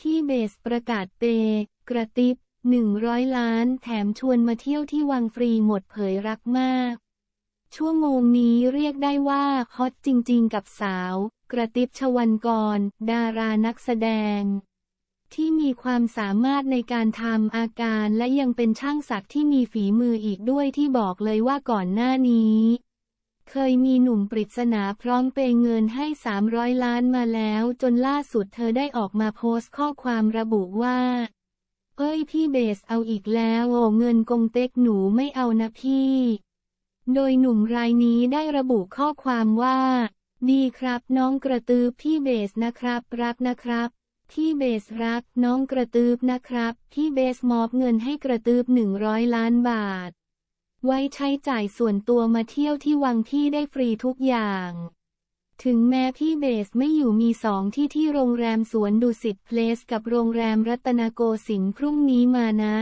ที่เบสประกาศเป กระติบหนึ่งร้อยล้านแถมชวนมาเที่ยวที่วังฟรีหมดเผยรักมาก ชั่วโมงนี้เรียกได้ว่าฮอตจริงๆกับสาว กระติบชวันกร ดารานักแสดง ที่มีความสามารถในการทำอาการและยังเป็นช่างศักดิ์ที่มีฝีมืออีกด้วยที่บอกเลยว่าก่อนหน้านี้ เคยมีหนุ่มปริศนาพร้อมเปย์เงินให้ 300 ล้านมาแล้ว จนล่าสุดเธอได้ออกมาโพสต์ข้อความระบุว่า เอ้ยพี่เบสเอาอีกแล้วโอ้เงินกงเต็กหนูไม่เอานะพี่ โดยหนุ่มรายนี้ได้ระบุข้อความว่า ดีครับน้องกระตือพี่เบสนะครับ รักนะครับพี่เบสรักน้องกระตืบนะครับ พี่เบสมอบเงินให้กระตืบ100 ล้านบาท ไว้ใช้จ่ายส่วนตัวมาเที่ยวที่วังที่ได้ฟรีทุกอย่าง ถึงแม้พี่เบสไม่อยู่มีสองที่ที่โรงแรมสวนดุสิตเพลสกับโรงแรมรัตนโกสินทร์พรุ่งนี้มานะ